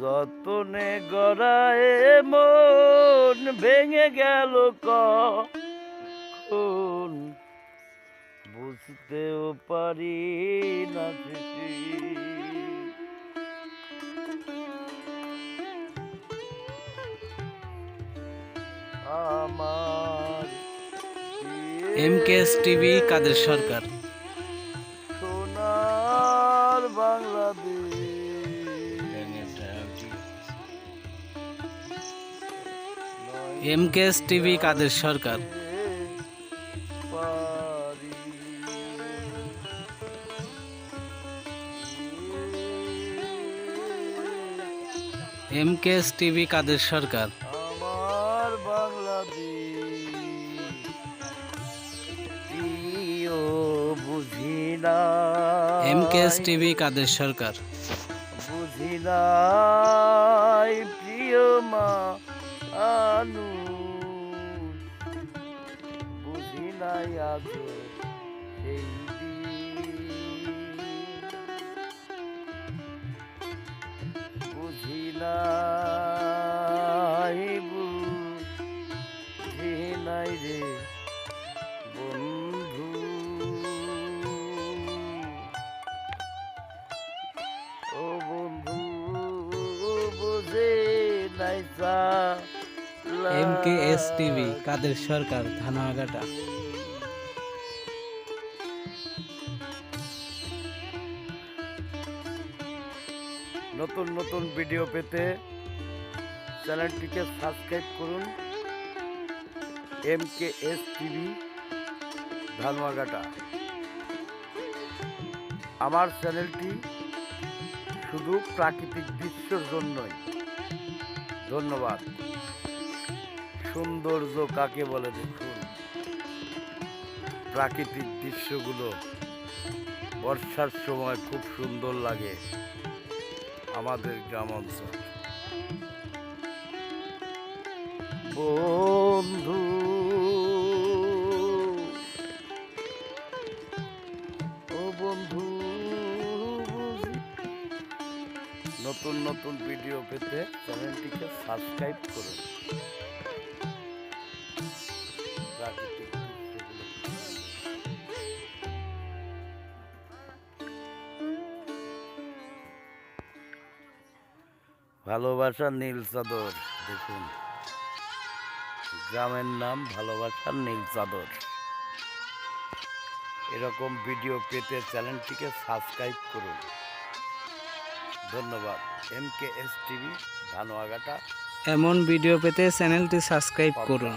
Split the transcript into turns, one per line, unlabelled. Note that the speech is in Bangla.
যতনে গড়ায় মন ভেঙে গেল কখন বুঝতেও পারি না। আমার
এমকেএস টিভি কাদের সরকার?
সোনার বাংলাদেশ।
এমকেএস টিভি কাদের সরকার? এমকেএস টিভি কাদের সরকার?
আমার বাংলাদেশ
এমকেএস টিভি কাদের সরকার?
বুঝি নাই প্রিয় মা আনু বুঝি নাই আজ সেই। বুঝি নাই বুঝি নাই রে বন্ধু ও বন্ধু, বুঝে নাই
এমকেএস টিভি কাদের সরকার ধানোয়াঘাটা
নতুন নতুন ভিডিও পেতে চ্যানেলটিকে সাবস্ক্রাইব করুন। M K S TV Dhanuaghata আমার চ্যানেলটি শুধু প্রাকৃতিক দৃশ্যের জন্যই। ধন্যবাদ। সৌন্দর্য কাকে বলে দেখুন? প্রাকৃতিক দৃশ্যগুলো বর্ষার সময় খুব সুন্দর লাগে আমাদের গ্রাম অঞ্চল বন্ধু, ও বন্ধু নতুন নতুন ভিডিও পেতে চ্যানেলটিকে সাবস্ক্রাইব করুন। ভালোবাসার নীল চাদর, দেখুন। গ্রামের নাম ভালোবাসার নীল চাদর। এরকম ভিডিও পেতে চ্যানেলটিকে সাবস্ক্রাইব করুন। ধন্যবাদ। M K S TV, Dhanuaghata.
এমন ভিডিও পেতে চ্যানেলটি সাবস্ক্রাইব করুন।